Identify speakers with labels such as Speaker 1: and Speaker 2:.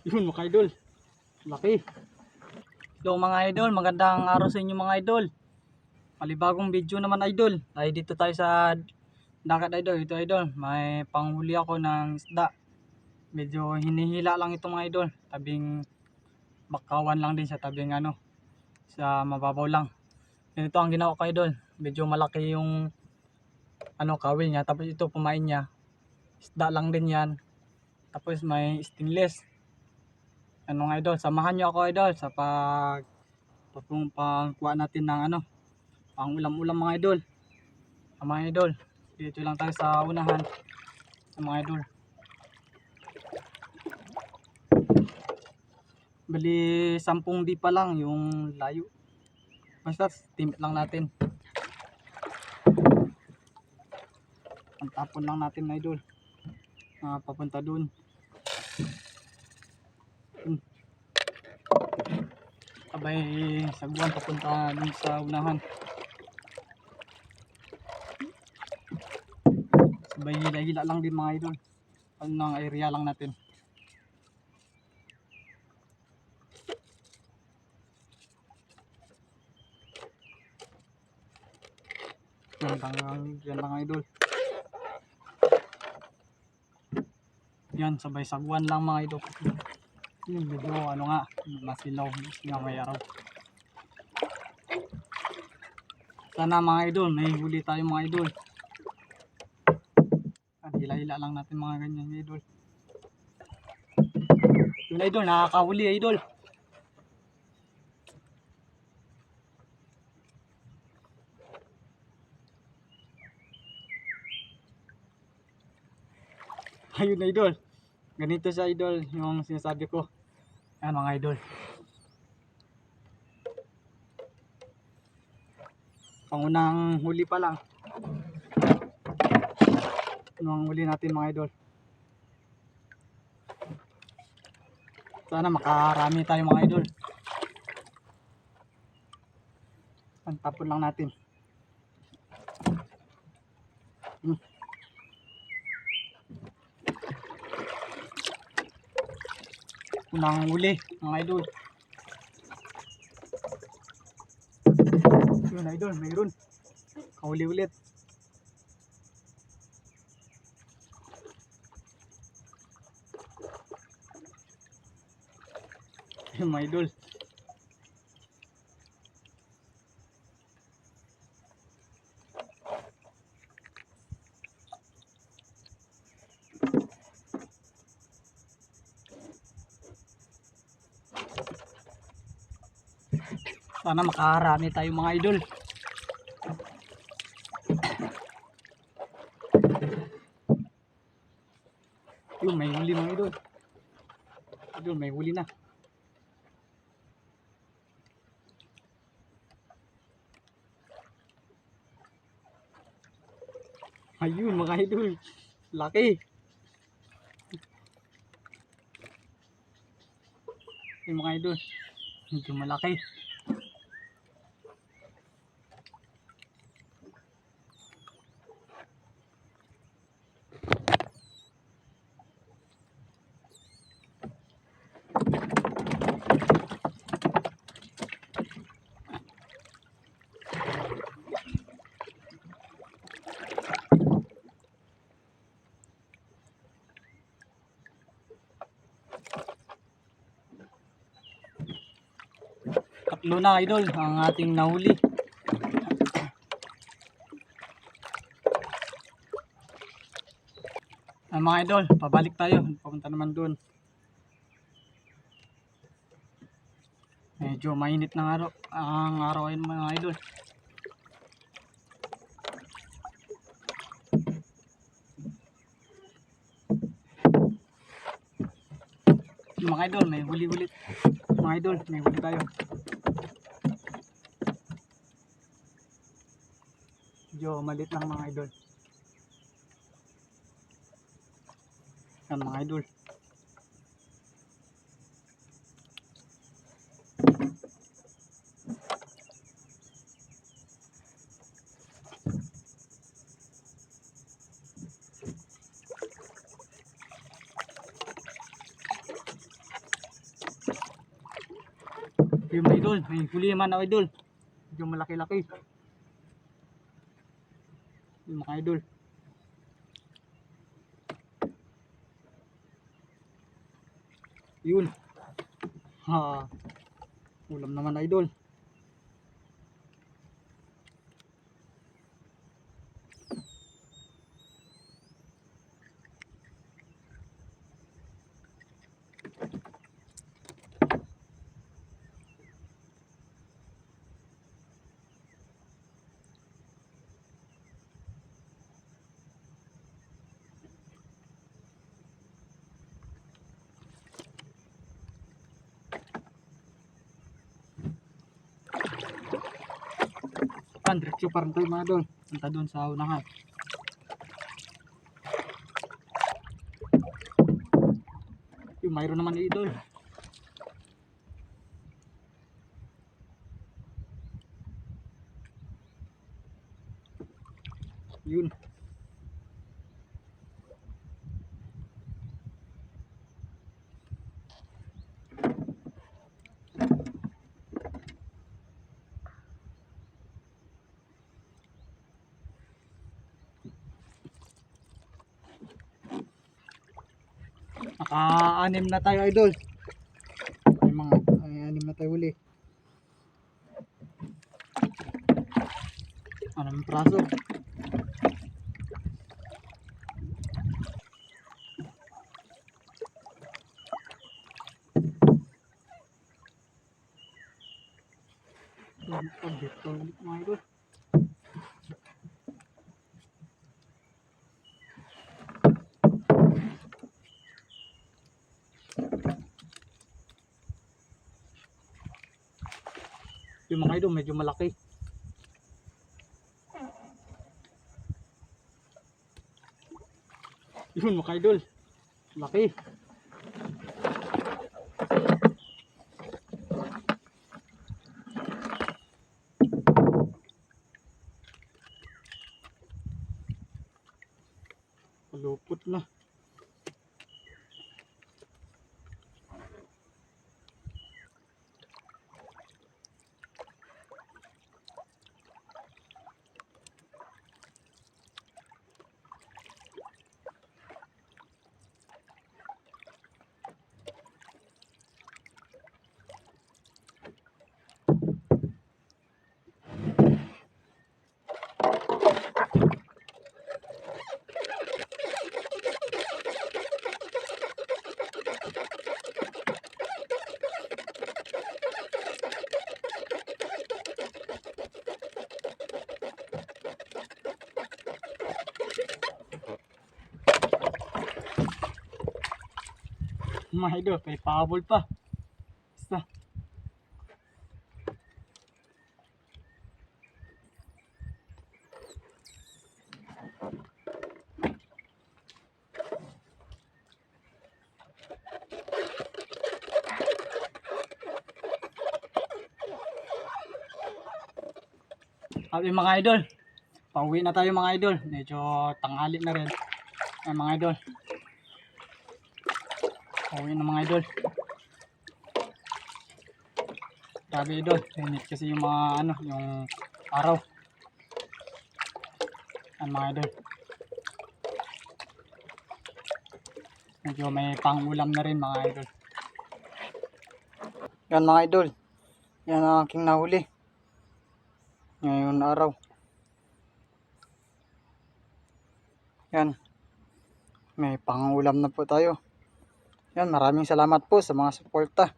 Speaker 1: Yun mga idol. Laki. Hello mga idol, magandang araw sa inyo mga idol. Palibagong video naman idol. Ay dito tayo sa dagat idol. Ito idol, may panghuli ako ng isda. Medyo hinihila lang ito mga idol. Tabing bakawan lang din sa tabing ano. Sa mababaw lang. Ganito ang ginawa ko idol. Medyo malaki yung ano kawil niya. Tapos ito pumain niya. Isda lang din yan. Tapos may stainless ano nga idol, samahan nyo ako idol sa pag pag pagkuha natin ng ano, pang ulam-ulam mga idol. Ang mga idol, dito lang tayo sa unahan sa mga idol. Bali, sampung di pa lang yung layo. Basta, timit lang natin. Ang tapon lang natin mga idol. Ah, papunta dun. Abay, sagwan papunta dun sa unahan. Sabay hila-hila lang din mga idol. Ano ng area lang natin. Yan lang, yan lang idol. Yan, sabay sagwan lang mga idol. Yun, medyo ano nga, masilaw, nga may araw. Sana mga idol, may huli tayo mga idol. Ah, Hila-hila lang natin mga ganyan idol. Yun idol, nakakahuli idol. Ayun idol. Ganito siya idol, yung sinasabi ko. Ayan mga idol. Pangunang huli pa lang. Nung huli natin mga idol. Sana makarami tayo mga idol. Ang tapon lang natin. Hmm. Unang huli mga idol. Yun idol, mayroon. Kahuli ulit. Yung mga idol. Sana makaharami tayo mga idol. Yun, may huli mga idol. Idol, may huli na. Ayun mga idol. Laki. Yung mga idol. Medyo malaki. Tatlo na idol ang ating nahuli. Ah, mga idol, pabalik tayo. Papunta naman doon. Medyo mainit ng araw. Ang araw ay mga idol. Mga idol, may huli-huli. Mga idol, may huli tayo. Medyo malit lang mga idol. Yan mga idol. Yung idol, may huli naman ako idol. Medyo malaki-laki. Idol. Yun. Ha. Ulam naman idol. Pan, diretso pa rin tayo mga idol. Punta doon sa unahan. Yung mayroon naman idol. Yun. Naka-anim na tayo idol. May mga ay, anim na tayo uli. Anong praso? Pag-dito ulit mga idol. Yung mga idol medyo malaki. Yun mga idol. Laki. Malupot na. Mga idol, may pahabol pa. Basta. Sabi mga idol, pauwi na tayo mga idol. Medyo tanghali na rin. Ay mga idol. Pauwi na mga idol. Grabe idol, init kasi yung mga ano, yung araw. Yan mga idol. Medyo may pangulam na rin mga idol. Yan mga idol. Yan ang aking nahuli. Ngayon araw. Yan. May pangulam na po tayo. Yan, maraming salamat po sa mga suporta.